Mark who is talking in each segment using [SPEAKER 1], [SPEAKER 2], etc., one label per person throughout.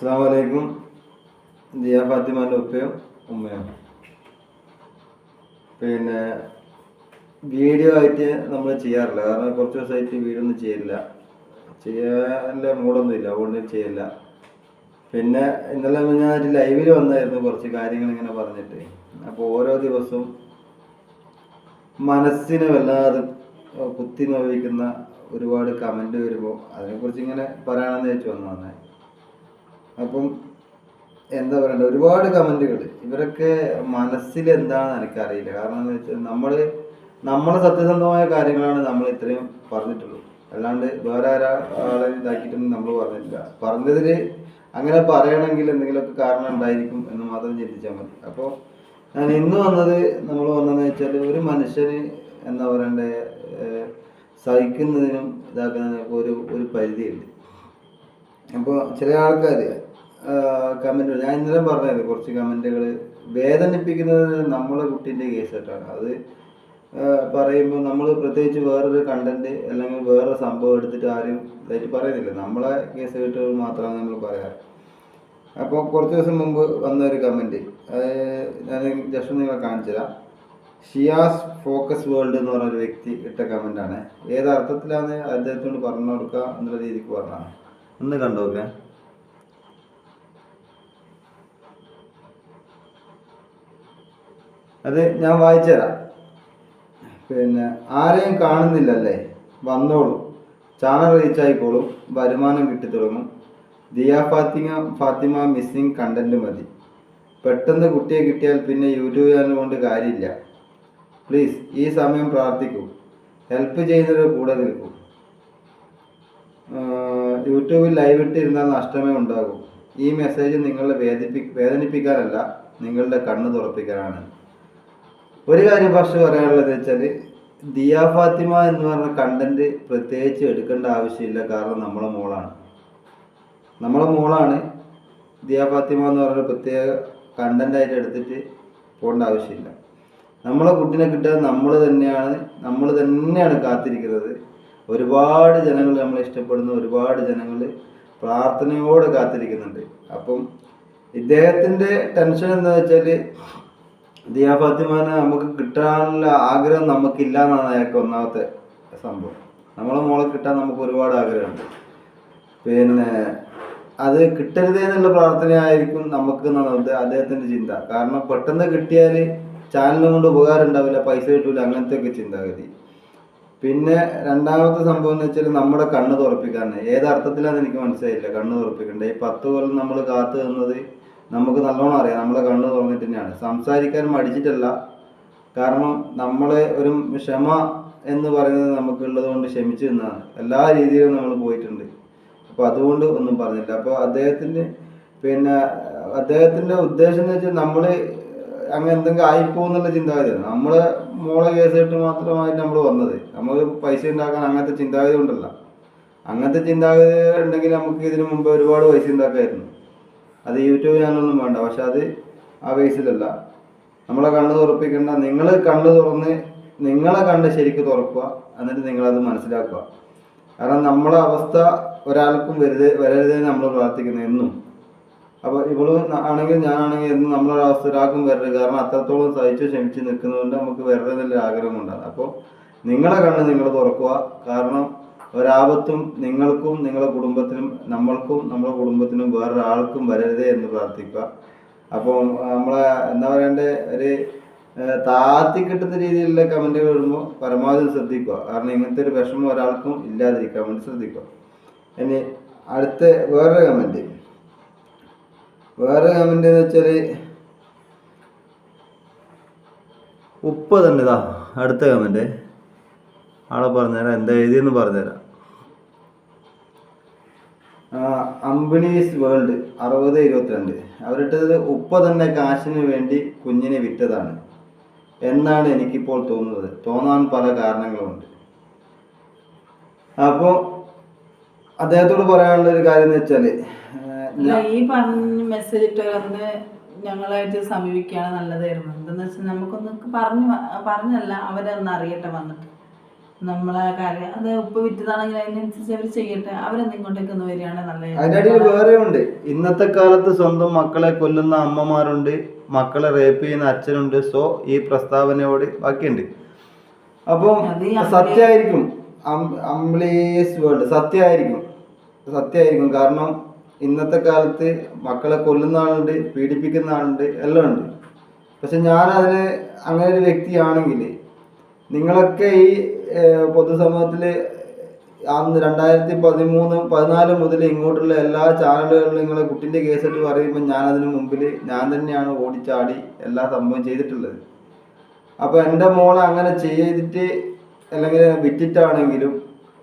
[SPEAKER 1] അസ്സാം വലൈക്കും ദിയ ഫാത്തിമാന്റെ ഉപ്പയും ഉമ്മയും. പിന്നെ വീഡിയോ ആയിട്ട് നമ്മൾ ചെയ്യാറില്ല. കാരണം കുറച്ച് ദിവസമായിട്ട് വീഡിയോ ഒന്നും ചെയ്യില്ല ചെയ്യാനുള്ള മൂടൊന്നും ഇല്ല അതുകൊണ്ട് ചെയ്യില്ല പിന്നെ ഇന്നലെ ഞാൻ ലൈവിൽ വന്നായിരുന്നു കുറച്ച് കാര്യങ്ങൾ ഇങ്ങനെ പറഞ്ഞിട്ട്. അപ്പോൾ ഓരോ ദിവസവും മനസ്സിനെ വല്ലാതെ കുത്തി നോവിക്കുന്ന ഒരുപാട് കമന്റ് വരുമ്പോൾ അതിനെക്കുറിച്ച് ഇങ്ങനെ പറയണമെന്ന് വെച്ച് വന്നതാണ്. അപ്പം എന്താ പറയണ്ട? ഒരുപാട് കമന്റുകൾ ഇവരൊക്കെ മനസ്സിൽ എന്താണെന്ന് എനിക്കറിയില്ല. കാരണം എന്താ വെച്ചാൽ നമ്മൾ നമ്മളെ സത്യസന്ധമായ കാര്യങ്ങളാണ് നമ്മൾ ഇത്രയും പറഞ്ഞിട്ടുള്ളൂ അല്ലാണ്ട് വേറെ ആരാളെ ഇതാക്കിയിട്ടൊന്നും നമ്മൾ പറഞ്ഞിട്ടില്ല. പറഞ്ഞതിൽ അങ്ങനെ പറയണമെങ്കിൽ എന്തെങ്കിലുമൊക്കെ കാരണം ഉണ്ടായിരിക്കും എന്ന് മാത്രം ചിന്തിച്ചാൽ മതി. അപ്പോൾ ഞാൻ ഇന്ന് വന്നത് നമ്മൾ വന്നതെന്ന് വെച്ചാൽ ഒരു മനുഷ്യന് എന്താ പറയണ്ടേ സഹിക്കുന്നതിനും ഇതാക്കുന്നതിനൊക്കെ ഒരു ഒരു പരിധിയുണ്ട്. അപ്പോൾ ചില ആൾക്കാർ കമന്റ് ഞാൻ ഇന്നലെ പറഞ്ഞത് കുറച്ച് കമന്റുകൾ വേദനിപ്പിക്കുന്നത് നമ്മളെ കുട്ടീന്റെ കേസ് കേട്ടാണ് അത് പറയുമ്പോൾ നമ്മൾ പ്രത്യേകിച്ച് വേറൊരു കണ്ടന്റ് അല്ലെങ്കിൽ വേറെ സംഭവം എടുത്തിട്ട് ആരും ഇതായിട്ട് പറയുന്നില്ല. നമ്മളെ കേസ് കേട്ട് മാത്രമാണ് നമ്മൾ പറയാറ്. അപ്പോൾ കുറച്ച് ദിവസം മുമ്പ് വന്ന ഒരു കമന്റ് ഞാൻ ജസ്റ്റ് നിങ്ങളെ കാണിച്ചു തരാം. ഷിയാസ് ഫോക്കസ് വേൾഡ് എന്ന് പറഞ്ഞ ഒരു വ്യക്തി ഇട്ട കമന്റാണ് ഏത് അർത്ഥത്തിലാണ് അദ്ദേഹത്തോട് പറഞ്ഞു കൊടുക്കുക എന്നുള്ള രീതിക്ക് പറഞ്ഞതാണ്. ഒന്ന് കണ്ടു നോക്കാം. അത് ഞാൻ വായിച്ചു തരാം പിന്നെ ആരെയും കാണുന്നില്ലല്ലേ? വന്നോളൂ. ചാനൽ റീച്ചായിക്കോളും വരുമാനം കിട്ടിത്തുടങ്ങും. ദിയ ഫാത്തിമ ഫാത്തിമ മിസ്സിങ് കണ്ടന്റ് മതി. പെട്ടെന്ന് കുട്ടിയെ കിട്ടിയാൽ പിന്നെ യൂട്യൂബ് ചാനൽ കൊണ്ട് കാര്യമില്ല. പ്ലീസ് ഈ സമയം പ്രാർത്ഥിക്കൂ. ഹെൽപ്പ് ചെയ്യുന്നവരുടെ കൂടെ നിൽക്കൂ. യൂട്യൂബിൽ ലൈവ് ഇട്ടിരുന്നാൽ നഷ്ടമേ ഉണ്ടാകൂ. ഈ മെസ്സേജ് നിങ്ങളെ വേദിപ്പി വേദനിപ്പിക്കാനല്ല നിങ്ങളുടെ കണ്ണ് തുറപ്പിക്കാനാണ് ഒരു കാര്യം ഫസ്റ്റ് പറയാനുള്ളത് വെച്ചാൽ ദിയ ഫാത്തിമ എന്ന് പറഞ്ഞ കണ്ടന്റ് പ്രത്യേകിച്ച് എടുക്കേണ്ട ആവശ്യമില്ല. കാരണം നമ്മളെ മോളാണ്. നമ്മളെ മോളാണ് ദിയ ഫാത്തിമ എന്ന് പറഞ്ഞ പ്രത്യേക കണ്ടന്റ് ആയിട്ട് എടുത്തിട്ട് പോകേണ്ട ആവശ്യമില്ല. നമ്മളെ കുട്ടിനെ കിട്ടാൻ നമ്മൾ തന്നെയാണ് നമ്മൾ തന്നെയാണ് കാത്തിരിക്കുന്നത്. ഒരുപാട് ജനങ്ങൾ നമ്മളെ ഇഷ്ടപ്പെടുന്ന ഒരുപാട് ജനങ്ങൾ പ്രാർത്ഥനയോടെ കാത്തിരിക്കുന്നുണ്ട്. അപ്പം ഇദ്ദേഹത്തിന്റെ ടെൻഷൻ എന്താ വെച്ചാൽ ദിയ ഫാത്തിമാനെ നമുക്ക് കിട്ടാനുള്ള ആഗ്രഹം നമുക്കില്ല എന്നാണ് അയാൾക്ക് ഒന്നാമത്തെ സംഭവം. നമ്മളെ മോളെ കിട്ടാൻ നമുക്ക് ഒരുപാട് ആഗ്രഹമുണ്ട്. പിന്നെ അത് കിട്ടരുത് എന്നുള്ള പ്രാർത്ഥനയായിരിക്കും നമുക്ക് എന്നുള്ളത് അദ്ദേഹത്തിന്റെ ചിന്ത. കാരണം പെട്ടെന്ന് കിട്ടിയാൽ ചാനലിനെ കൊണ്ട് ഉപകാരം ഉണ്ടാവില്ല പൈസ കിട്ടില്ല അങ്ങനത്തെ ഒക്കെ ചിന്താഗതി. പിന്നെ രണ്ടാമത്തെ സംഭവം എന്ന് വെച്ചാൽ നമ്മുടെ കണ്ണ് തുറപ്പിക്കാണ് ഏത് അർത്ഥത്തിലാണെന്ന് എനിക്ക് മനസ്സിലായില്ല. കണ്ണ് തുറപ്പിക്കണ്ടേ. ഈ പത്ത് കൊല്ലം നമ്മൾ കാത്തു നിന്നത് നമുക്ക് നല്ലോണം അറിയാം. നമ്മളെ കണ്ണ് തുറന്നിട്ട് തന്നെയാണ്. സംസാരിക്കാൻ മടിച്ചിട്ടല്ല. കാരണം നമ്മളെ ഒരു ക്ഷമ എന്ന് പറയുന്നത് നമുക്കുള്ളത് കൊണ്ട് ക്ഷമിച്ചു നിന്നാണ് എല്ലാ രീതിയിലും നമ്മൾ പോയിട്ടുണ്ട്. അപ്പോൾ അതുകൊണ്ട് ഒന്നും പറഞ്ഞില്ല. അപ്പോൾ അദ്ദേഹത്തിന് പിന്നെ അദ്ദേഹത്തിന്റെ ഉദ്ദേശം എന്ന് വെച്ചാൽ നമ്മൾ അങ്ങനെ എന്തെങ്കിലും ആയിപ്പോന്നുള്ള ചിന്താഗതിയാണ്. നമ്മളെ മോളെ കേസ് കേട്ട് മാത്രമായിട്ട് നമ്മൾ വന്നത്. നമ്മൾ പൈസ ഉണ്ടാക്കാൻ അങ്ങനത്തെ ചിന്താഗതി ഉണ്ടല്ല അങ്ങനത്തെ ചിന്താഗതി ഉണ്ടെങ്കിൽ നമുക്ക് ഇതിനു മുമ്പ് ഒരുപാട് പൈസ ഉണ്ടാക്കായിരുന്നു. അത് യൂട്യൂബ് ചാനലൊന്നും വേണ്ട പക്ഷെ അത് ആ ബേസിലല്ല. നമ്മളെ കണ്ണ് തുറപ്പിക്കേണ്ട നിങ്ങൾ കണ്ണ് തുറന്ന് നിങ്ങളെ കണ്ണ് ശരിക്കും തുറക്കുക എന്നിട്ട് നിങ്ങളത് മനസ്സിലാക്കുക. കാരണം നമ്മളെ അവസ്ഥ ഒരാൾക്കും വരുത് വരരുതേ നമ്മൾ പ്രാർത്ഥിക്കുന്നത് എന്നും. അപ്പോൾ ഇവൾ ആണെങ്കിൽ ഞാനാണെങ്കിൽ എന്നും നമ്മളൊരു അവസ്ഥ ഒരാൾക്കും വരരുത്. കാരണം അത്രത്തോളം സഹിച്ച് ക്ഷമിച്ച് നിൽക്കുന്നതുകൊണ്ട് നമുക്ക് വരരുതെന്നുള്ള ആഗ്രഹം ഉണ്ടാകും അപ്പോൾ നിങ്ങളെ കണ്ണ് നിങ്ങൾ തുറക്കുക. കാരണം ഒരാപത്തും നിങ്ങൾക്കും നിങ്ങളുടെ കുടുംബത്തിനും നമ്മൾക്കും നമ്മുടെ കുടുംബത്തിനും വേറൊരാൾക്കും വരരുതേ എന്ന് പ്രാർത്ഥിക്കുക. അപ്പോൾ നമ്മളെ എന്താ പറയണ്ടേ ഒരു താത്തി കിട്ടുന്ന രീതിയിലുള്ള കമന്റുകൾ ഇടുമ്പോൾ പരമാവധി ശ്രദ്ധിക്കുക. കാരണം ഇങ്ങനത്തെ ഒരു വിഷമം ഒരാൾക്കും ഇല്ലാതിരിക്കാൻ വേണ്ടി ശ്രദ്ധിക്കുക. ഇനി അടുത്ത വേറൊരു കമന്റ് വേറെ കമന്റ് എന്ന് വെച്ചാൽ ഉപ്പ് തന്നെ ഇതാ അടുത്ത കമന്റ് ആളെ പറഞ്ഞുതരാം എന്താ എഴുതിയെന്ന് പറഞ്ഞുതരാം. ആ, അമ്പിളീസ് വേൾഡ് അറുപത് ഇരുപത്തിരണ്ട്. അവരിട്ടത് ഉപ്പ തന്നെ കാശിന് വേണ്ടി കുഞ്ഞിനെ വിറ്റതാണ്. എന്നാണ് എനിക്കിപ്പോൾ തോന്നുന്നത്. തോന്നാൻ പല കാരണങ്ങളുമുണ്ട് അപ്പോൾ അദ്ദേഹത്തോട് പറയാനുള്ള ഒരു കാര്യം എന്ന്
[SPEAKER 2] വെച്ചാൽ ഈ പറഞ്ഞ മെസ്സേജ് ഇട്ടവരൊന്ന് ഞങ്ങളായിട്ട് സമീപിക്കുകയാണ് നല്ലതായിരുന്നു. എന്താന്ന് വെച്ചാൽ നമുക്കൊന്ന് പറഞ്ഞു പറഞ്ഞല്ല അവരൊന്ന് അറിയട്ടെ വന്നിട്ട്. നമ്മളെ കാര്യം. അത് ഉപ്പ് വിറ്റതാണെങ്കിൽ അതിനനുസരിച്ച് അവർ ചെയ്യട്ടെ. അവരെന്ന് ഇങ്ങോട്ടേക്ക് ഒന്ന് വരികയാണ് നല്ല
[SPEAKER 1] അതിനിടയിൽ വേറെ ഉണ്ട്. ഇന്നത്തെ കാലത്ത് സ്വന്തം മക്കളെ കൊല്ലുന്ന അമ്മമാരുണ്ട്. മക്കളെ റേപ്പ് ചെയ്യുന്ന അച്ഛനുണ്ട്. സോ ഈ പ്രസ്താവനയോട് ബാക്കിയുണ്ട്. അപ്പം
[SPEAKER 2] അത് ഈ അമ്പിളി-
[SPEAKER 1] സത്യമായിരിക്കും. അംബ്ലേസ് വേൾഡ് സത്യമായിരിക്കും. സത്യമായിരിക്കും. കാരണം ഇന്നത്തെ കാലത്ത് മക്കളെ കൊല്ലുന്ന ആളുണ്ട് പീഡിപ്പിക്കുന്ന ആളുണ്ട് എല്ലാം ഉണ്ട്. പക്ഷെ ഞാൻ അതിന് അങ്ങനെ ഒരു വ്യക്തിയാണെങ്കിൽ നിങ്ങളൊക്കെ ഈ പൊതുസമൂഹത്തിൽ അന്ന് രണ്ടായിരത്തി പതിമൂന്ന് പതിനാല് മുതൽ ഇങ്ങോട്ടുള്ള എല്ലാ ചാനലുകളിലും നിങ്ങളെ കുട്ടിന്റെ കേസിട്ട് പറയുമ്പോൾ ഞാൻ മുമ്പിൽ ഞാൻ തന്നെയാണ് ഓടിച്ചാടി എല്ലാ സംഭവം ചെയ്തിട്ടുള്ളത്. അപ്പോൾ എന്റെ മോളെ അങ്ങനെ ചെയ്തിട്ട് അല്ലെങ്കിൽ വിറ്റിട്ടാണെങ്കിലും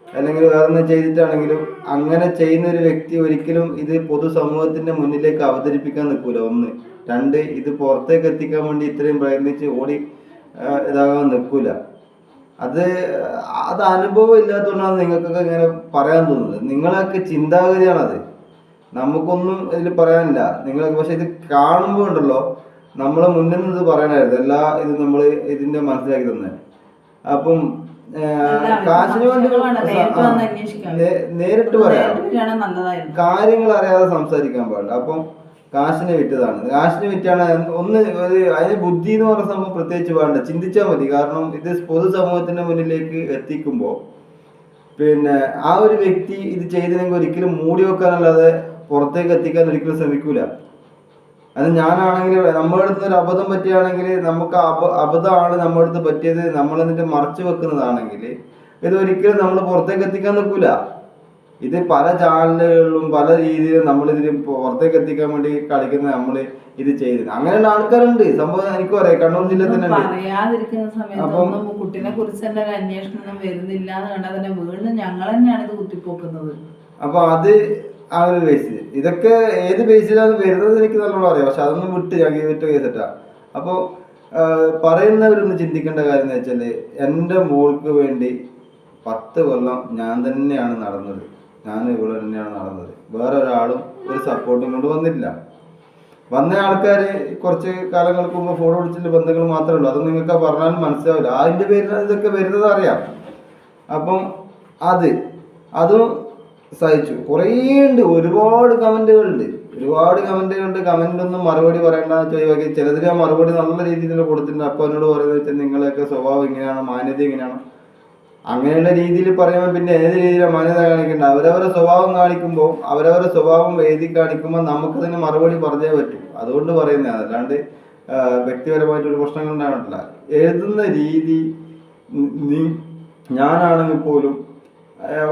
[SPEAKER 1] അല്ലെങ്കിൽ വേറെ ഒന്നും ചെയ്തിട്ടാണെങ്കിലും അങ്ങനെ ചെയ്യുന്ന ഒരു വ്യക്തി ഒരിക്കലും ഇത് പൊതുസമൂഹത്തിന്റെ മുന്നിലേക്ക് അവതരിപ്പിക്കാൻ നിൽക്കൂല. ഒന്ന്. രണ്ട് ഇത് പുറത്തേക്ക് എത്തിക്കാൻ വേണ്ടി ഇത്രയും പ്രയത്നിച്ച് ഓടി ഇതാകാൻ നിൽക്കൂല. അത് അത് അനുഭവം ഇല്ലാത്തതുകൊണ്ടാണ് നിങ്ങൾക്കൊക്കെ ഇങ്ങനെ പറയാൻ തോന്നുന്നത്. നിങ്ങളൊക്കെ ചിന്താഗതിയാണത്. നമുക്കൊന്നും ഇതിൽ പറയാനില്ല. നിങ്ങളൊക്കെ പക്ഷെ ഇത് കാണുമ്പോൾ ഉണ്ടല്ലോ നമ്മളെ മുന്നിൽ നിന്ന് ഇത് പറയണായിരുന്നു എല്ലാ ഇത് നമ്മൾ ഇതിന്റെ മനസ്സിലാക്കി തന്നെ. അപ്പം കാശിന് വേണ്ടി.
[SPEAKER 2] നേരിട്ട്
[SPEAKER 1] പറയാം. കാര്യങ്ങൾ അറിയാതെ സംസാരിക്കാൻ പാടില്ല. അപ്പം കാശിന് വിറ്റതാണ്. കാശിന് വിറ്റാണ് ഒന്ന് അതിന് ബുദ്ധി എന്ന് പറഞ്ഞ സംഭവം പ്രത്യേകിച്ച് വേണ്ട. ചിന്തിച്ചാൽ മതി. കാരണം ഇത് പൊതുസമൂഹത്തിന്റെ മുന്നിലേക്ക് എത്തിക്കുമ്പോൾ പിന്നെ ആ ഒരു വ്യക്തി ഇത് ചെയ്തില്ലെങ്കിൽ ഒരിക്കലും മൂടി വെക്കാനല്ലാതെ പുറത്തേക്ക് എത്തിക്കാൻ ഒരിക്കലും ശ്രമിക്കൂല. അത് ഞാനാണെങ്കിൽ നമ്മുടെ അടുത്ത് ഒരു അബദ്ധം പറ്റുകയാണെങ്കിൽ നമുക്ക് അബ അബദ്ധമാണ് നമ്മുടെ അടുത്ത് പറ്റിയത്. നമ്മൾ എന്നിട്ട് മറച്ചു വെക്കുന്നതാണെങ്കിൽ ഇത് ഒരിക്കലും നമ്മൾ പുറത്തേക്ക് എത്തിക്കാൻ നിൽക്കൂല. ഇത് പല ചാനലുകളിലും പല രീതിയിലും നമ്മളിതിൽ പുറത്തേക്ക് എത്തിക്കാൻ വേണ്ടി കളിക്കുന്ന നമ്മൾ ഇത് ചെയ്തത് അങ്ങനെയുള്ള ആൾക്കാരുണ്ട്. സംഭവം എനിക്കും അറിയാം. കണ്ണൂർ ജില്ല തന്നെ
[SPEAKER 2] പറയാതിരിക്കുന്ന സമയത്ത് ഒന്നും കുറിച്ച് തന്നെ ഒരു അന്വേഷണം വരുന്നില്ല എന്ന് കണ്ടാൽ തന്നെ വീണ്ടും ഞങ്ങൾ തന്നെയാണ് ഇത് കുത്തിപ്പോക്കുന്നത്.
[SPEAKER 1] അപ്പൊ അത് ആ ഒരു ബേസിൽ ഇതൊക്കെ ഏത് ബേസിലാണ് വരുന്നത് എനിക്ക് നല്ലോണം അറിയാം. പക്ഷെ അതൊന്നും വിട്ട് ഞാൻ വിട്ട് കേസിട്ടാ അപ്പോൾ പറയുന്നവരൊന്ന് ചിന്തിക്കേണ്ട കാര്യം എന്ന് വെച്ചാൽ എന്റെ മോൾക്ക് വേണ്ടി പത്ത് കൊല്ലം ഞാൻ തന്നെയാണ് നടന്നത്. ഞാൻ ഇവിടെ തന്നെയാണ് നടന്നത്. വേറെ ഒരാളും ഒരു സപ്പോർട്ടും കൊണ്ട് വന്നില്ല. വന്ന ആൾക്കാർ കുറച്ച് കാലങ്ങൾക്ക് മുമ്പ് ഫോട്ടോ വിളിച്ചിട്ട് ബന്ധങ്ങൾ മാത്രമേ ഉള്ളൂ. അത് നിങ്ങൾക്ക് പറഞ്ഞാലും മനസ്സിലാവില്ല. അതിന്റെ പേരിൽ ഇതൊക്കെ വരുന്നത് അറിയാം. അപ്പം അത് അതും സഹിച്ചു. കുറേ ഉണ്ട്. ഒരുപാട് കമന്റുകളുണ്ട് ഒരുപാട് കമന്റുകളുണ്ട് കമന്റൊന്നും മറുപടി പറയേണ്ടെന്ന് ചോദിക്കി ചിലതിന് മറുപടി നല്ല രീതിയിൽ കൊടുത്തിട്ടുണ്ട്. അപ്പോൾ എന്നോട് പറയുന്നത് വെച്ചാൽ നിങ്ങളെയൊക്കെ സ്വഭാവം ഇങ്ങനെയാണ് മാന്യത ഇങ്ങനെയാണ്. അങ്ങനെയുള്ള രീതിയിൽ പറയുമ്പോൾ പിന്നെ ഏത് രീതിയിലാണ് മാന്യത കാണിക്കേണ്ട അവരവരുടെ സ്വഭാവം കാണിക്കുമ്പോൾ അവരവരുടെ സ്വഭാവം എഴുതി കാണിക്കുമ്പോൾ നമുക്കതിന് മറുപടി പറഞ്ഞേ പറ്റൂ. അതുകൊണ്ട് പറയുന്നത് അല്ലാണ്ട് വ്യക്തിപരമായിട്ടൊരു പ്രശ്നങ്ങൾ ഉണ്ടായിട്ടില്ല എഴുതുന്ന രീതി ഞാനാണെങ്കിൽ പോലും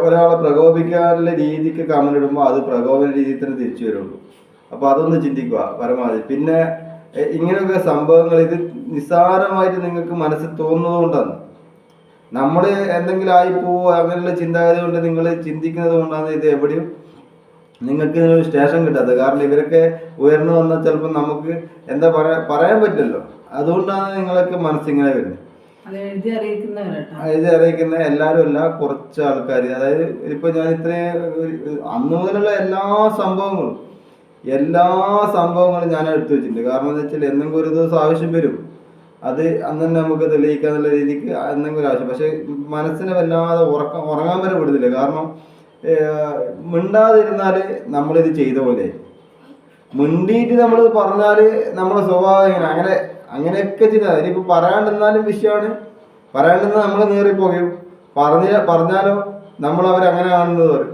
[SPEAKER 1] ഒരാളെ പ്രകോപിക്കാനുള്ള രീതിക്ക് കമന്റ് ഇടുമ്പോൾ അത് പ്രകോപന രീതിയിൽ തന്നെ തിരിച്ചു വരുള്ളൂ. അപ്പോൾ അതൊന്ന് ചിന്തിക്കുക പരമാവധി. പിന്നെ ഇങ്ങനെയൊക്കെ സംഭവങ്ങൾ ഇത് നിസ്സാരമായിട്ട് നിങ്ങൾക്ക് മനസ്സിൽ തോന്നുന്നത് കൊണ്ടാണ്. നമ്മൾ എന്തെങ്കിലും ആയി പോവോ അങ്ങനെയുള്ള ചിന്താഗതി കൊണ്ട് നിങ്ങൾ ചിന്തിക്കുന്നത് കൊണ്ടാണ് ഇത് എവിടെയും നിങ്ങൾക്ക് ഇതിനൊരു സ്റ്റേഷൻ കിട്ടാത്തത്. കാരണം ഇവരൊക്കെ ഉയർന്നു വന്നാൽ ചിലപ്പോൾ നമുക്ക് എന്താ പറയാ പറയാൻ പറ്റില്ലല്ലോ. അതുകൊണ്ടാണ് നിങ്ങളൊക്കെ മനസ്സിങ്ങനെ വരുന്നത്.
[SPEAKER 2] എഴുതി
[SPEAKER 1] അറിയിക്കുന്ന എല്ലാവരും അല്ല കുറച്ച് ആൾക്കാർ അതായത് ഇപ്പൊ ഞാൻ ഇത്രയും ഒരു- അന്ന് മുതലുള്ള എല്ലാ സംഭവങ്ങളും എല്ലാ സംഭവങ്ങളും ഞാൻ എടുത്തു വെച്ചിട്ടുണ്ട്. കാരണം എന്താ വെച്ചാൽ എന്തെങ്കിലും ഒരു ദിവസം ആവശ്യം വരും. അത് അന്ന് തന്നെ നമുക്ക് തെളിയിക്കാന്നുള്ള രീതിക്ക് എന്തെങ്കിലും ഒരു ആവശ്യം. പക്ഷെ മനസ്സിനെ വല്ലാതെ ഉറക്കം ഉറങ്ങാൻ വരെ വിടുന്നില്ല. കാരണം മിണ്ടാതിരുന്നാൽ നമ്മളിത് ചെയ്ത പോലെ. മിണ്ടിയിട്ട് നമ്മൾ പറഞ്ഞാൽ നമ്മൾ സ്വഭാവം ഇങ്ങനെ അങ്ങനെ അങ്ങനെയൊക്കെ ചെയ്താൽ അതിനിപ്പോൾ പറയാണ്ടിരുന്നാലും വിഷയമാണ് പറയാണ്ടിരുന്നാൽ നമ്മൾ നേറിപ്പോകും. പറഞ്ഞ പറഞ്ഞാലോ നമ്മൾ അവരങ്ങനെ കാണുന്നത് പറയും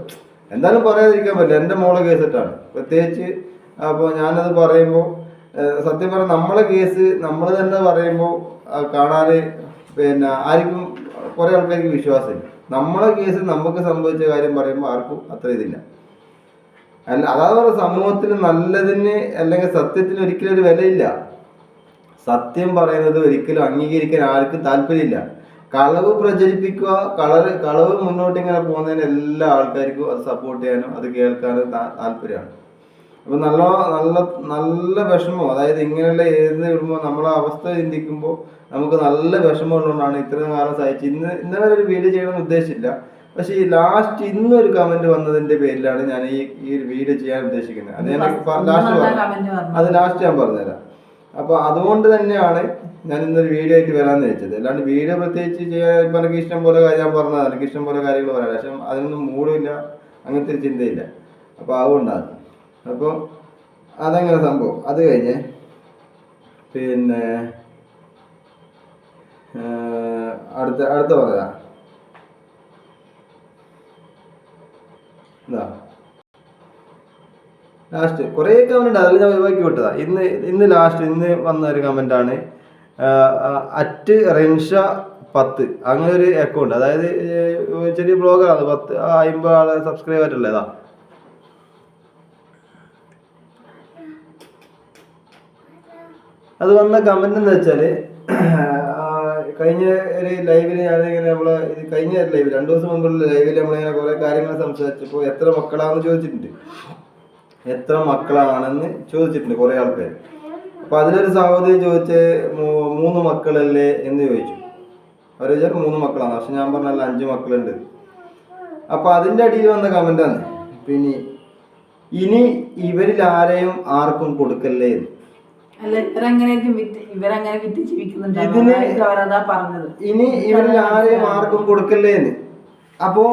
[SPEAKER 1] എന്തായാലും പറയാതിരിക്കാൻ പറ്റില്ല. എന്റെ മോളെ കേസിട്ടാണ് പ്രത്യേകിച്ച് അപ്പോൾ ഞാനത് പറയുമ്പോൾ സത്യം പറഞ്ഞാൽ നമ്മളെ കേസ് നമ്മൾ തന്നെ പറയുമ്പോൾ കാണാൻ പിന്നെ ആർക്കും കുറേ ആൾക്കാർക്ക് വിശ്വാസമില്ല. നമ്മളെ കേസ് നമുക്ക് സംഭവിച്ച കാര്യം പറയുമ്പോൾ ആർക്കും അത്ര ഇതില്ല. അല്ല അതായത് പറഞ്ഞ സമൂഹത്തിൽ നല്ലതിന് അല്ലെങ്കിൽ സത്യത്തിന് ഒരിക്കലും ഒരു വിലയില്ല. സത്യം പറയുന്നത് ഒരിക്കലും അംഗീകരിക്കാൻ ആർക്കും താല്പര്യമില്ല. കളവ് പ്രചരിപ്പിക്കുക കളറ് കളവ് മുന്നോട്ട് ഇങ്ങനെ പോകുന്നതിന് എല്ലാ ആൾക്കാർക്കും അത് സപ്പോർട്ട് ചെയ്യാനും അത് കേൾക്കാനും താല്പര്യമാണ്. അപ്പൊ നല്ല നല്ല നല്ല വിഷമം. അതായത് ഇങ്ങനെയുള്ള എഴുതി വിടുമ്പോൾ നമ്മളെ അവസ്ഥ ചിന്തിക്കുമ്പോൾ നമുക്ക് നല്ല വിഷമം ഉള്ളതുകൊണ്ടാണ് ഇത്രയും കാലം സഹിച്ച് ഇന്ന് ഇന്ന് വരെ ഒരു വീഡിയോ ചെയ്യണമെന്ന് ഉദ്ദേശിച്ചില്ല. പക്ഷേ ഈ ലാസ്റ്റ് ഇന്നൊരു കമന്റ് വന്നതിന്റെ പേരിലാണ് ഞാൻ ഈ ഈ ഒരു വീഡിയോ ചെയ്യാൻ ഉദ്ദേശിക്കുന്നത്. അത് ഞാൻ ലാസ്റ്റ്
[SPEAKER 2] പറഞ്ഞു
[SPEAKER 1] അത് ലാസ്റ്റ് ഞാൻ പറഞ്ഞുതരാം. അപ്പൊ അതുകൊണ്ട് തന്നെയാണ് ഞാൻ ഇന്നൊരു വീഡിയോ ആയിട്ട് വരാമെന്ന് വെച്ചത് അല്ലാണ്ട് വീഡിയോ പ്രത്യേകിച്ച് ചെയ്യാൻ ഇപ്പം എനിക്ക് ഇഷ്ടം പോലെ കാര്യം ഞാൻ പറഞ്ഞതാണ്. എനിക്ക് ഇഷ്ടം പോലെ കാര്യങ്ങൾ പറയാം. പക്ഷെ അതിനൊന്നും മൂടില്ല അങ്ങനത്തെ ഒരു ചിന്തയില്ല. അപ്പോൾ അതുകൊണ്ടാണ്. അപ്പോൾ അതങ്ങനെ സംഭവം? അത് കഴിഞ്ഞ് പിന്നെ അടുത്ത അടുത്ത പറയാം ലാസ്റ്റ് കുറേ കമന്റ് ഉണ്ട്. അതിൽ ഞാൻ ഒഴിവാക്കി വിട്ടതാ. ഇന്ന് ഇന്ന് ലാസ്റ്റ് ഇന്ന് വന്ന ഒരു കമന്റ് ആണ്. അറ്റ് റെൻഷ പത്ത് അങ്ങനെ ഒരു അക്കൗണ്ട് അതായത് ചെറിയ ബ്ലോഗറാണ് പത്ത് അമ്പത് ആളെ സബ്സ്ക്രൈബ് ആയിട്ടുള്ളതാ അത് വന്ന കമന്റ് എന്ന് വെച്ചാൽ കഴിഞ്ഞ ഒരു ലൈവിൽ ഞാനിങ്ങനെ നമ്മളെ ഇത് കഴിഞ്ഞ ലൈവ് രണ്ടു ദിവസം മുമ്പുള്ള ലൈവിൽ നമ്മളിങ്ങനെ കുറെ കാര്യങ്ങൾ സംസാരിച്ചപ്പോൾ എത്ര മക്കളാണെന്ന് ചോദിച്ചിട്ടുണ്ട്. എത്ര മക്കളാണെന്ന് ചോദിച്ചിട്ടുണ്ട് കുറെ ആൾക്കാർ അപ്പൊ അതിലൊരു സഹോദരി ചോദിച്ച് മൂന്ന് മക്കളല്ലേ എന്ന് ചോദിച്ചു. അവർ ചോദിച്ചാൽ മൂന്ന് മക്കളാണ് പക്ഷെ ഞാൻ പറഞ്ഞല്ല അഞ്ച് മക്കളുണ്ട്. അപ്പൊ അതിന്റെ അടിയിൽ വന്ന കമന്റാണ് പിന്നെ ഇനി ഇവരിൽ ആരെയും ആർക്കും കൊടുക്കല്ലേ എന്ന്.
[SPEAKER 2] അല്ല ഇവരങ്ങനെയായിരിക്കും വിറ്റ് ഇവരങ്ങനെ വിറ്റ് ജീവിക്കുന്നുണ്ട്
[SPEAKER 1] ഇതിന്
[SPEAKER 2] അതായിരിക്കും അവരതാ പറഞ്ഞത്.
[SPEAKER 1] ഇനി ഇവരിൽ ആരെയും ആർക്കും കൊടുക്കല്ലേന്ന്. അപ്പോ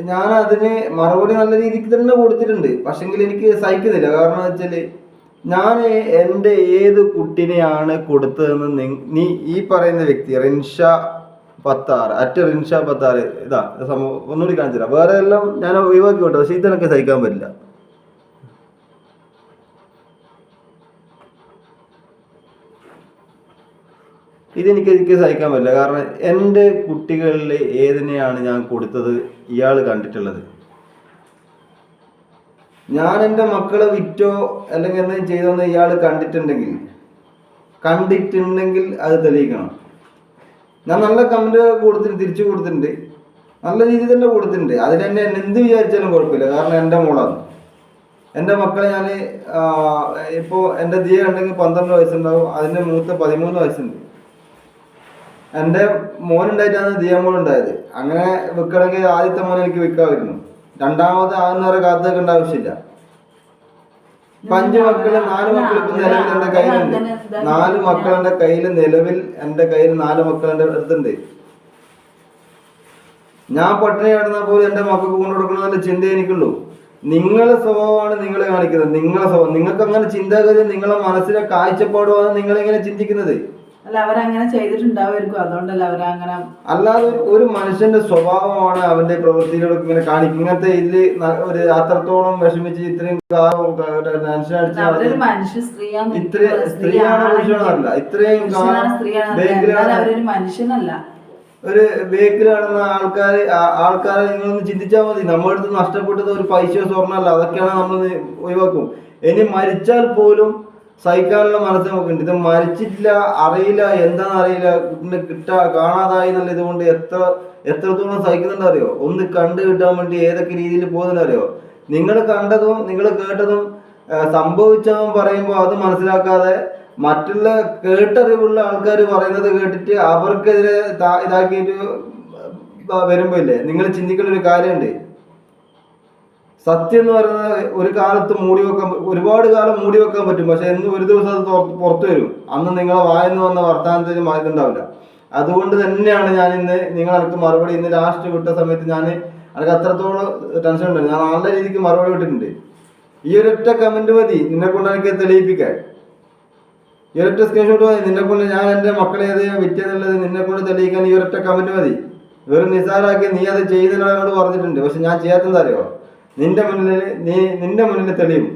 [SPEAKER 1] ഞാൻ അതിന് മറുപടി നല്ല രീതിക്ക് തന്നെ കൊടുത്തിട്ടുണ്ട്. പക്ഷെങ്കിൽ എനിക്ക് സഹിക്കുന്നില്ല. കാരണം എന്താ വെച്ചാൽ ഞാൻ എന്റെ ഏത് കുട്ടിനെയാണ് കൊടുത്തതെന്ന് നി- ഈ പറയുന്ന വ്യക്തി റിൻഷ പത്താറ് അറ്റ് റിൻഷ പത്താറ് ഇതാ ഇത് സംഭവം ഒന്നുകൂടി കാണിച്ചില്ല വേറെ എല്ലാം ഞാൻ ഒഴിവാക്കി വിട്ടു പക്ഷെ ഇതെനിക്ക് സഹിക്കാൻ പറ്റില്ല. ഇതെനിക്ക് എനിക്ക് സഹിക്കാൻ പറ്റില്ല. കാരണം എന്റെ കുട്ടികളിൽ ഏതിനെയാണ് ഞാൻ കൊടുത്തത് ഇയാൾ കണ്ടിട്ടുള്ളത്. ഞാൻ എന്റെ മക്കളെ വിറ്റോ അല്ലെങ്കിൽ എന്തെങ്കിലും ചെയ്തോന്ന് ഇയാൾ കണ്ടിട്ടുണ്ടെങ്കിൽ കണ്ടിട്ടുണ്ടെങ്കിൽ അത് തെളിയിക്കണം. ഞാൻ നല്ല കമന്റ് കൊടുത്തിട്ട് തിരിച്ചു കൊടുത്തിട്ടുണ്ട്. നല്ല രീതിയിൽ തന്നെ കൊടുത്തിട്ടുണ്ട്. അതിൽ എന്നെ എന്ത് വിചാരിച്ചാലും കുഴപ്പമില്ല. കാരണം എന്റെ മോളാണ്. എന്റെ മക്കളെ ഞാൻ ഇപ്പോൾ എന്റെ ദിയ ഉണ്ടെങ്കിൽ പന്ത്രണ്ട് വയസ്സുണ്ടാവും. അതിന്റെ മൂത്ത പതിമൂന്ന് വയസ്സുണ്ട്. എന്റെ മോനുണ്ടായിട്ടാണ് ദിയ മോൻ ഉണ്ടായത് അങ്ങനെ വിൽക്കണമെങ്കിൽ ആദ്യത്തെ മോൻ എനിക്ക് വിൽക്കാമായിരുന്നു. രണ്ടാമത് ആകുന്നവരെ കാത്തു വെക്കേണ്ട ആവശ്യമില്ല. ഇപ്പൊ അഞ്ച് മക്കൾ നാല് മക്കൾ ഇപ്പൊ നിലവിൽ എന്റെ കയ്യിലുണ്ട്. നാല് മക്കളുടെ കയ്യിൽ നിലവിൽ എന്റെ കയ്യിൽ നാല് മക്കളുടെ അടുത്തുണ്ട്. ഞാൻ പട്ടിണി കിടന്നാൽ പോലും എന്റെ മക്കൾക്ക് കൊണ്ടു കൊടുക്കണമെന്നുള്ള ചിന്ത എനിക്കുള്ളൂ. നിങ്ങളെ സ്വഭാവമാണ് നിങ്ങളെ കാണിക്കുന്നത്. നിങ്ങളെ സ്വഭാവം. നിങ്ങൾക്ക് അങ്ങനെ ചിന്താഗതി നിങ്ങളെ മനസ്സിലെ കാഴ്ചപ്പാടുമാണ് നിങ്ങൾ ഇങ്ങനെ ചിന്തിക്കുന്നത്?
[SPEAKER 2] അല്ല അവരങ്ങനെ ചെയ്തിട്ടുണ്ടാവുമായിരിക്കും. അതുകൊണ്ടല്ല അവരങ്ങനെ
[SPEAKER 1] അല്ലാതെ ഒരു- മനുഷ്യന്റെ സ്വഭാവമാണ് അവന്റെ പ്രവൃത്തിയിലൂടെ ഇങ്ങനെ കാണിക്കും. ഇങ്ങനത്തെ ഇതിൽ ഒരു അത്രത്തോളം വിഷമിച്ച് ഇത്രയും ടെൻഷൻ അടിച്ച്
[SPEAKER 2] മനുഷ്യ സ്ത്രീയാണ്.
[SPEAKER 1] ഇത്ര സ്ത്രീയാണ് പുരുഷനാണല്ല. ഇത്രയും
[SPEAKER 2] സ്ത്രീയാണ്. മനുഷ്യനല്ല.
[SPEAKER 1] ഒരു ബേക്കിൽ കാണുന്ന ആൾക്കാരെ ആൾക്കാരെ നിങ്ങളൊന്ന് ചിന്തിച്ചാൽ മതി. നമ്മുടെ അടുത്ത് നഷ്ടപ്പെട്ടത് ഒരു പൈസയോ സ്വർണമല്ല. അതൊക്കെയാണ് നമ്മൾ ഒഴിവാക്കും. ഇനി മരിച്ചാൽ പോലും സഹിക്കാനുള്ള മനസ്സ് നമുക്കുണ്ട് ഇത് മരിച്ചിട്ടില്ല അറിയില്ല എന്താണെന്ന് അറിയില്ല കുട്ടിനെ കിട്ടാ കാണാതായി എന്നുള്ള ഇതുകൊണ്ട് എത്ര എത്രത്തോളം സഹിക്കുന്നുണ്ട് അറിയോ? ഒന്ന് കണ്ടു കിട്ടാൻ വേണ്ടി ഏതൊക്കെ രീതിയിൽ പോകുന്നുണ്ട് അറിയോ? നിങ്ങൾ കണ്ടതും നിങ്ങൾ കേട്ടതും സംഭവിച്ചവൻ പറയുമ്പോൾ അത് മനസ്സിലാക്കാതെ മറ്റുള്ള കേട്ടറിവുള്ള ആൾക്കാർ പറയുന്നത് കേട്ടിട്ട് അവർക്കെതിരെ ഇതാക്കിയിട്ട് വരുമ്പോ ഇല്ലേ നിങ്ങൾ ചിന്തിക്കേണ്ട ഒരു കാര്യമുണ്ട്. സത്യം എന്ന് പറയുന്നത് ഒരു കാലത്ത് മൂടി വെക്കാൻ ഒരുപാട് കാലം മൂടി വെക്കാൻ പറ്റും. പക്ഷെ എന്ന് ഒരു ദിവസം അത് പുറത്തു വരും. അന്ന് നിങ്ങളെ വായന്ന് വന്ന വർത്തമാനത്തിന് മാറ്റുണ്ടാവില്ല അതുകൊണ്ട് തന്നെയാണ് ഞാൻ ഇന്ന് നിങ്ങൾ മറുപടി ഇന്ന് ലാസ്റ്റ് വിട്ട സമയത്ത് ഞാൻ എനിക്ക് അത്രത്തോളം ടെൻഷൻ ഉണ്ട് ഞാൻ നല്ല രീതിക്ക് മറുപടി വിട്ടിട്ടുണ്ട്. ഈ ഒരൊറ്റ കമന്റ് മതി നിന്നെ കൊണ്ട് എനിക്ക് തെളിയിപ്പിക്കാൻ. ഈ ഒരൊറ്റ സ്ക്രീൻഷോട്ട് മതി നിന്നെ കൊണ്ട് ഞാൻ എന്റെ മക്കളെ ഏത് വിറ്റെന്നുള്ളത് നിന്നെ കൊണ്ട് തെളിയിക്കാൻ ഈ ഒരൊറ്റ കമന്റ് മതി. വെറും നിസാരാക്കി നീ അത് ചെയ്യുന്നതിനോട് പറഞ്ഞിട്ടുണ്ട്. പക്ഷെ ഞാൻ ചെയ്യാത്തെന്താ അറിയോ? നിന്റെ മുന്നിൽ നീ നിന്റെ മുന്നിൽ തെളിയും.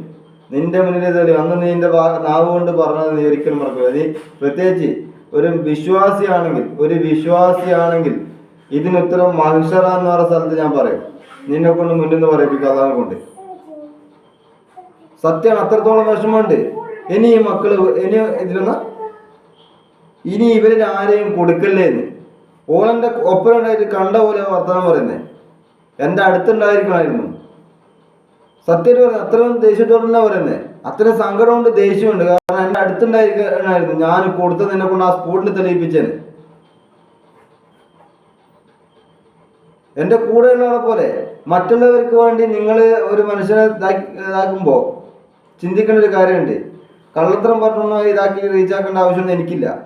[SPEAKER 1] നിന്റെ മുന്നിൽ തെളിയും. അന്ന് നീ നിന്റെ നാവ് കൊണ്ട് പറഞ്ഞത് നീ ഒരിക്കലും മറക്കില്ല. നീ പ്രത്യേകിച്ച് ഒരു വിശ്വാസിയാണെങ്കിൽ ഒരു വിശ്വാസിയാണെങ്കിൽ ഇതിനുത്തരം മഹിഷറ എന്ന് പറയുന്ന സ്ഥലത്ത് ഞാൻ പറയും. നിന്നെ കൊണ്ട് മുന്നിൽ നിന്ന് പറയിപ്പിക്കുക അതാണ് കൊണ്ട്. സത്യമാണ് അത്രത്തോളം വിഷമമുണ്ട്. ഇനി ഈ മക്കൾ ഇനി ഇതിലൊന്ന് ഇനി ഇവരിൽ ആരെയും കൊടുക്കല്ലേ എന്ന്. ഓളെന്റെ ഒപ്പം ഉണ്ടായിട്ട് കണ്ട പോലെ വർത്തമാനം പറയുന്നേ. എന്റെ അടുത്തുണ്ടായിരിക്കണമായിരുന്നു. സത്യം പറയുന്നത് അത്രയും ദേഷ്യത്തോടെ തന്നെ. പറയുന്നത് അത്രയും സങ്കടമുണ്ട് ദേഷ്യമുണ്ട്. കാരണം എന്റെ അടുത്തുണ്ടായിരുന്നു ഞാൻ കൊടുത്തത് എന്നെ കൊണ്ട് ആ സ്പോട്ടിൽ തെളിയിപ്പിച്ചേനെ. എന്റെ കൂടെയുള്ളവരെ പോലെ മറ്റുള്ളവർക്ക് വേണ്ടി നിങ്ങൾ ഒരു മനുഷ്യനെ ഇതാക്കി- ഇതാക്കുമ്പോ ചിന്തിക്കേണ്ട ഒരു കാര്യമുണ്ട്. കള്ളത്തരം പറഞ്ഞ ഇതാക്കി റീച്ച് ആക്കേണ്ട ആവശ്യമൊന്നും എനിക്കില്ല.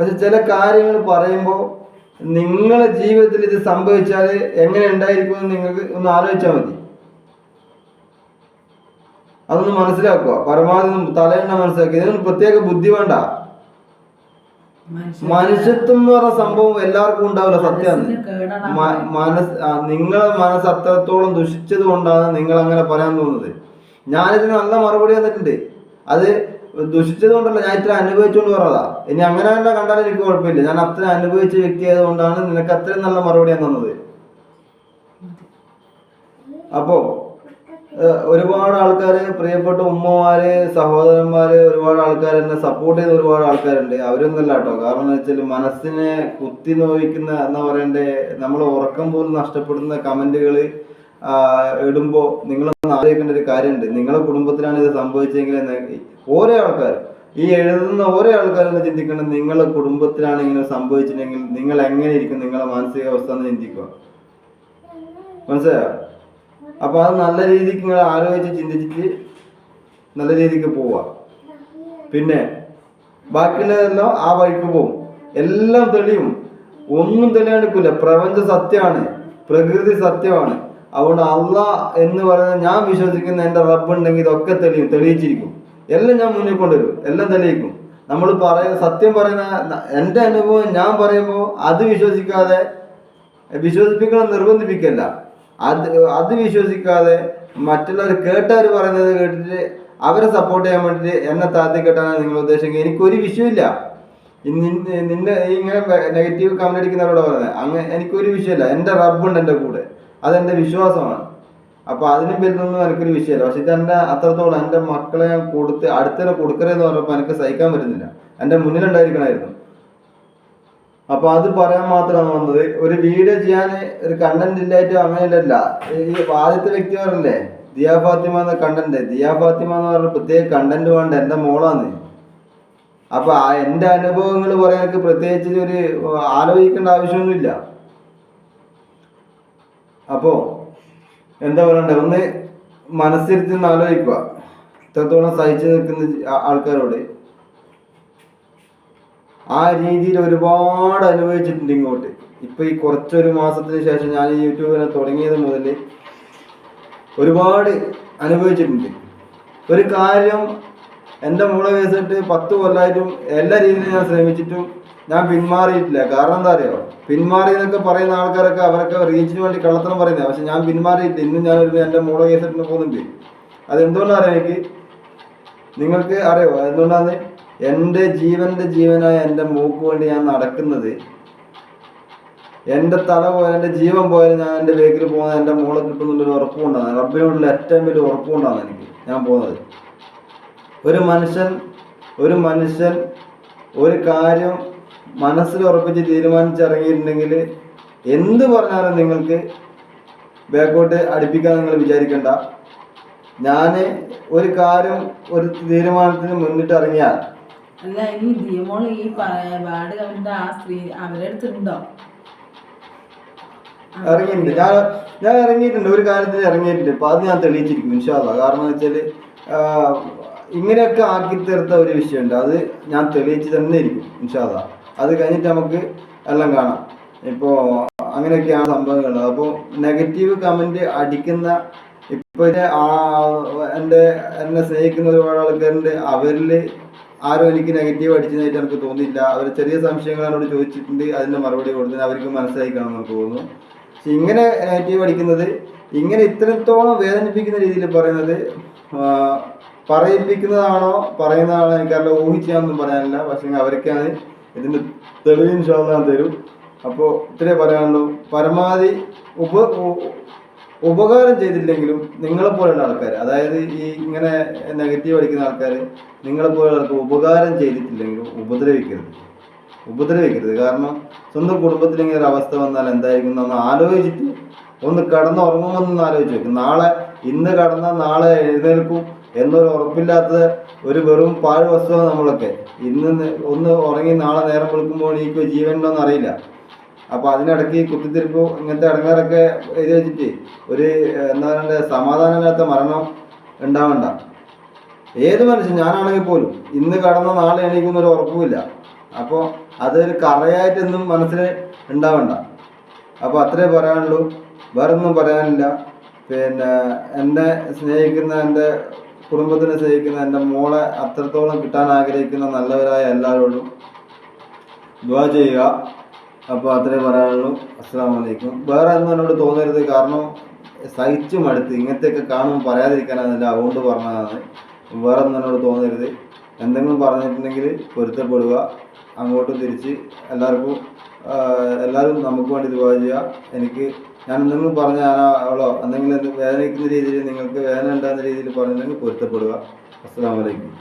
[SPEAKER 1] പക്ഷെ ചില കാര്യങ്ങൾ പറയുമ്പോൾ നിങ്ങളെ ജീവിതത്തിൽ ഇത് സംഭവിച്ചാൽ എങ്ങനെ ഉണ്ടായിരിക്കും എന്ന് നിങ്ങൾക്ക് ഒന്ന് ആലോചിച്ചാൽ മതി. അതൊന്ന് മനസ്സിലാക്കുക. പരമാവധി തലയെണ്ണ മനസ്സിലാക്കുക. ഇതിനൊന്നും പ്രത്യേക ബുദ്ധി വേണ്ട. മനുഷ്യത്വം എന്ന് പറഞ്ഞ സംഭവം എല്ലാവർക്കും ഉണ്ടാവില്ല സത്യമാണ് മനസ് നിങ്ങളെ മനസ്സ് അത്രത്തോളം ദുഷിച്ചത് കൊണ്ടാണ് നിങ്ങൾ അങ്ങനെ പറയാൻ തോന്നുന്നത്. ഞാനിതിന് നല്ല മറുപടി തന്നിട്ടുണ്ട്. അത് ദുഷിച്ചത് കൊണ്ടല്ല ഞാൻ ഇത്ര അനുഭവിച്ചുകൊണ്ട് പറഞ്ഞതാ ഇനി അങ്ങനെ തന്നെ കണ്ടാലും എനിക്ക് കുഴപ്പമില്ല. ഞാൻ അത്ര അനുഭവിച്ച വ്യക്തി ആയതുകൊണ്ടാണ് നിനക്ക് അത്രയും നല്ല മറുപടി ഞാൻ തന്നത്. അപ്പോ ഒരുപാട് ആൾക്കാർ പ്രിയപ്പെട്ട ഉമ്മമാര് സഹോദരന്മാര് ഒരുപാട് ആൾക്കാർ എന്നെ സപ്പോർട്ട് ചെയ്ത ഒരുപാട് ആൾക്കാരുണ്ട്. അവരൊന്നല്ല കേട്ടോ. കാരണം എന്ന് വെച്ചാൽ മനസ്സിനെ കുത്തി നോവിക്കുന്ന എന്താ പറയണ്ടേ നമ്മൾ ഉറക്കം പോലും നഷ്ടപ്പെടുന്ന കമന്റുകൾ ഇടുമ്പോൾ നിങ്ങളൊന്ന് ആലോചിക്കേണ്ട ഒരു കാര്യമുണ്ട്. നിങ്ങളുടെ കുടുംബത്തിലാണ് ഇത് സംഭവിച്ചെങ്കിൽ ഓരോ ആൾക്കാർ ഈ എഴുതുന്ന ഓരോ ആൾക്കാരെന്ന് ചിന്തിക്കണം നിങ്ങളുടെ കുടുംബത്തിലാണ് ഇങ്ങനെ സംഭവിച്ചിട്ടുണ്ടെങ്കിൽ നിങ്ങൾ എങ്ങനെ ഇരിക്കും? നിങ്ങളുടെ മാനസികാവസ്ഥ എന്ന് ചിന്തിക്കുക. മനസ്സിലായോ? അപ്പൊ അത് നല്ല രീതിക്ക് നിങ്ങൾ ആലോചിച്ച് ചിന്തിച്ചിട്ട് നല്ല രീതിക്ക് പോവുക പിന്നെ ബാക്കിയുള്ളതെല്ലാം ആ വഴിക്ക് പോവും. എല്ലാം തെളിയും. ഒന്നും തെളിയാണ്ടിക്കില്ല പ്രപഞ്ച സത്യമാണ്. പ്രകൃതി സത്യമാണ്. അതുകൊണ്ട് അള്ള എന്ന് പറയുന്നത് ഞാൻ വിശ്വസിക്കുന്ന എന്റെ റബ്ബ് ഉണ്ടെങ്കിൽ ഇതൊക്കെ തെളിയും. തെളിയിച്ചിരിക്കും. എല്ലാം ഞാൻ മുന്നിൽ കൊണ്ടുവരും. എല്ലാം തെളിയിക്കും. നമ്മൾ പറയുന്ന സത്യം പറയുന്ന എന്റെ അനുഭവം ഞാൻ പറയുമ്പോൾ അത് വിശ്വസിക്കാതെ വിശ്വസിപ്പിക്കണം നിർബന്ധിപ്പിക്കല്ല. അത് അത് വിശ്വസിക്കാതെ മറ്റുള്ളവർ കേട്ടവർ പറയുന്നത് കേട്ടിട്ട് അവരെ സപ്പോർട്ട് ചെയ്യാൻ വേണ്ടിയിട്ട് എന്നെ താത്തി കെട്ടാനാണ് നിങ്ങൾ ഉദ്ദേശിക്കുന്നത് എനിക്കൊരു വിഷയമില്ല നിന്റെ ഇങ്ങനെ നെഗറ്റീവ് കമന്റ് അടിക്കുന്നവരോട് പറയുന്നത് അങ്ങനെ എനിക്കൊരു വിഷയമില്ല എന്റെ റബ്ബുണ്ട് എന്റെ കൂടെ. അതെന്റെ വിശ്വാസമാണ്. അപ്പൊ അതിനും വലുതൊന്നും എനിക്കൊരു വിഷയമല്ല പക്ഷെ ഇതെന്റെ അത്രത്തോളം എന്റെ മക്കളെ ഞാൻ കൊടുത്ത് അടുത്തന്നെ കൊടുക്കരുതെന്ന് പറഞ്ഞപ്പോൾ എനിക്ക് സഹിക്കാൻ പറ്റുന്നില്ല. എന്റെ മുന്നിലുണ്ടായിരിക്കണമായിരുന്നു. അപ്പൊ അത് പറയാൻ മാത്രമാണ് വന്നത്. ഒരു വീഡിയോ ചെയ്യാൻ ഒരു കണ്ടന്റ് ഇല്ലായിട്ട് അങ്ങനെയല്ല ഈ ആദ്യത്തെ വ്യക്തി പറഞ്ഞില്ലേ ദിയാ ഫാത്തിമ എന്ന കണ്ടന്റ് ദിയാ ഫാത്തിമ എന്ന് പറഞ്ഞ പ്രത്യേക കണ്ടന്റ് വേണ്ട എന്റെ മോളാന്ന്. അപ്പൊ എന്റെ അനുഭവങ്ങൾ പറയാൻ പ്രത്യേകിച്ച് ഒരു ആലോചിക്കേണ്ട ആവശ്യമൊന്നുമില്ല. അപ്പോ എന്താ പറയണ്ടേ? ഒന്ന് മനസ്സിരുത്തി ആലോചിക്കുക. ഇത്രത്തോളം സഹിച്ചു നിൽക്കുന്ന ആൾക്കാരോട്. ആ രീതിയിൽ ഒരുപാട് അനുഭവിച്ചിട്ടുണ്ട് ഇങ്ങോട്ട്. ഇപ്പൊ ഈ കുറച്ചൊരു മാസത്തിന് ശേഷം ഞാൻ ഈ യൂട്യൂബിനെ തുടങ്ങിയത് മുതൽ ഒരുപാട് അനുഭവിച്ചിട്ടുണ്ട്. ഒരു കാര്യം എന്റെ മൂളെ വെച്ചിട്ട് പത്ത് കൊല്ലമായിട്ടും എല്ലാ രീതിയിലും ഞാൻ ശ്രമിച്ചിട്ടും ഞാൻ പിന്മാറിയിട്ടില്ല. കാരണം എന്താ അറിയോ? പിന്മാറി എന്നൊക്കെ പറയുന്ന ആൾക്കാരൊക്കെ അവരൊക്കെ റീച്ചിന് വേണ്ടി കള്ളത്തരം പറയുന്നത്. പക്ഷെ ഞാൻ പിന്മാറിയിട്ടില്ല. ഇന്നും ഞാൻ എന്റെ മോളെ കേസിട്ടിന് പോകുന്നുണ്ട്. അതെന്തുകൊണ്ടാണ് അറിയാം എനിക്ക്? നിങ്ങൾക്ക് അറിയോ? എന്തുകൊണ്ടാണ് എന്റെ ജീവന്റെ ജീവനായ എന്റെ മൂക്ക് വേണ്ടി ഞാൻ നടക്കുന്നത്. എന്റെ തല പോയാൽ എന്റെ ജീവൻ പോയാലും ഞാൻ എന്റെ വേക്കിൽ പോകുന്നത് എന്റെ മോളെ കിട്ടുന്നുള്ളൊരു ഉറപ്പുകൊണ്ടാണ് റബ്ബിനോടുള്ള ഏറ്റവും വലിയ ഉറപ്പുകൊണ്ടാണ് എനിക്ക് ഞാൻ പോകുന്നത്. ഒരു മനുഷ്യൻ ഒരു മനുഷ്യൻ ഒരു കാര്യം മനസ്സിൽ ഉറപ്പിച്ച് തീരുമാനിച്ചിറങ്ങിയിട്ടുണ്ടെങ്കിൽ എന്ത് പറഞ്ഞാലും നിങ്ങൾക്ക് ബാക്കോട്ട് അടുപ്പിക്കാൻ നിങ്ങൾ വിചാരിക്കണ്ട. ഞാൻ ഒരു കാര്യം ഒരു തീരുമാനത്തിന് മുന്നിട്ട്
[SPEAKER 2] ഇനി ദിയമോൾ ഈ വാർഡ് കണ്ട ആ സ്ത്രീ അവരെ അടുത്തുണ്ടോ?
[SPEAKER 1] ഇറങ്ങിയിട്ടുണ്ട്. ഞാൻ ഞാൻ ഇറങ്ങിയിട്ടുണ്ട്. ഒരു കാര്യത്തിൽ ഇറങ്ങിയിട്ടുണ്ട്. ഇപ്പൊ അത് ഞാൻ തെളിയിച്ചിരിക്കും ഇൻഷാല്ല കാരണം വെച്ചാൽ ഇങ്ങനെയൊക്കെ ആക്കി തീർത്ത ഒരു വിഷയമുണ്ട്. അത് ഞാൻ തെളിയിച്ച് തന്നെ ഇരിക്കും ഇൻഷാല്ല അത് കഴിഞ്ഞിട്ട് നമുക്ക് എല്ലാം കാണാം. ഇപ്പോ അങ്ങനെയൊക്കെയാണ് സംഭവങ്ങൾ. അപ്പോൾ നെഗറ്റീവ് കമന്റ് അടിക്കുന്ന ഇപ്പൊ ആ എന്റെ എന്നെ സ്നേഹിക്കുന്ന ഒരുപാട് ആൾക്കാരുണ്ട് അവരിൽ ആരും എനിക്ക് നെഗറ്റീവ് അടിച്ചതായിട്ട് എനിക്ക് തോന്നിയില്ല. അവർ ചെറിയ സംശയങ്ങൾ എന്നോട് ചോദിച്ചിട്ടുണ്ട്. അതിന്റെ മറുപടി കൊടുത്തത് അവർക്ക് മനസ്സിലായി കാണാൻ തോന്നുന്നു. പക്ഷെ ഇങ്ങനെ നെഗറ്റീവ് അടിക്കുന്നത് ഇങ്ങനെ ഇത്രത്തോളം വേദനിപ്പിക്കുന്ന രീതിയിൽ പറയുന്നത് പറയിപ്പിക്കുന്നതാണോ പറയുന്നതാണോ എനിക്കറിയില്ല. ഊഹിച്ചാണെന്നും പറയാനില്ല. പക്ഷെ അവർക്കാണ് ഇതിന്റെ തെളിവ് ശോധന തരും. അപ്പോൾ ഇത്രേ പറയാനുള്ളൂ. പരമാവധി ഉപ ഉപകാരം ചെയ്തില്ലെങ്കിലും നിങ്ങളെ പോലെയുള്ള ആൾക്കാർ അതായത് ഈ ഇങ്ങനെ നെഗറ്റീവ് അടിക്കുന്ന ആൾക്കാർ നിങ്ങളെ പോലുള്ള ആൾക്ക് ഉപകാരം ചെയ്തിട്ടില്ലെങ്കിലും ഉപദ്രവിക്കരുത്. ഉപദ്രവിക്കരുത്. കാരണം സ്വന്തം കുടുംബത്തിൽ ഇങ്ങനെ ഒരു അവസ്ഥ വന്നാൽ എന്തായിരിക്കും എന്നൊന്ന് ആലോചിച്ചിട്ട് ഒന്ന് കടന്ന് ഉറങ്ങുമെന്നൊന്ന് ആലോചിച്ച് നോക്കും. നാളെ ഇന്ന് കടന്നാൽ നാളെ എഴുന്നേൽക്കും എന്നൊരു ഉറപ്പില്ലാത്ത ഒരു വെറും പാഴ് വസ്തുവാണ് നമ്മളൊക്കെ. ഇന്ന് ഒന്ന് ഉറങ്ങി നാളെ നേരം വെളുക്കുമ്പോൾ എനിക്ക് ജീവനുണ്ടോ ഉണ്ടോന്ന് അറിയില്ല അപ്പൊ അതിനിടയ്ക്ക് കുത്തിത്തിരിപ്പ് ഇങ്ങനത്തെ ഇടങ്ങാറൊക്കെ എഴുതി വെച്ചിട്ട് ഒരു എന്താ പറയുക സമാധാനമില്ലാത്ത മരണം ഉണ്ടാവണ്ട. ഏത് മനുഷ്യൻ ഞാനാണെങ്കിൽ പോലും ഇന്ന് കടന്ന നാളെ എണീക്കുന്ന ഒരു ഉറപ്പുമില്ല അപ്പോൾ അതൊരു കറയായിട്ടൊന്നും മനസ്സിൽ ഉണ്ടാവണ്ട. അപ്പോൾ അത്രേ പറയാനുള്ളൂ. വേറൊന്നും പറയാനില്ല. പിന്നെ എന്നെ സ്നേഹിക്കുന്ന എന്റെ കുടുംബത്തിനെ സ്നേഹിക്കുന്ന എന്റെ മോളെ അത്രത്തോളം കിട്ടാൻ ആഗ്രഹിക്കുന്ന നല്ലവരായ എല്ലാവരോടും ദ്വാ ചെയ്യുക. അപ്പോൾ അത്രേ പറയാനുള്ളൂ. അസ്സാം വലൈക്കും വേറെ ഒന്നും എന്നോട് തോന്നരുത്. കാരണം സഹിച്ചു മടുത്ത് ഇങ്ങനത്തെയൊക്കെ കാണുമ്പോൾ പറയാതിരിക്കാനാണെന്നില്ല അതുകൊണ്ട് പറഞ്ഞതാണ്. വേറെ ഒന്നും എന്നോട് തോന്നരുത്. എന്തെങ്കിലും പറഞ്ഞിട്ടുണ്ടെങ്കിൽ പൊരുത്തപ്പെടുക. അങ്ങോട്ടും തിരിച്ച് എല്ലാവർക്കും എല്ലാവരും നമുക്ക് വേണ്ടി ദുവാ ചെയ്യുക. എനിക്ക് ഞാൻ എന്തെങ്കിലും പറഞ്ഞ അവളോ എന്തെങ്കിലും വേദനയ്ക്കുന്ന രീതിയിൽ നിങ്ങൾക്ക് വേദന ഉണ്ടാകുന്ന രീതിയിൽ പറഞ്ഞിട്ടുണ്ടെങ്കിൽ പൊരുത്തപ്പെടുക. അസ്സാം വലൈക്കും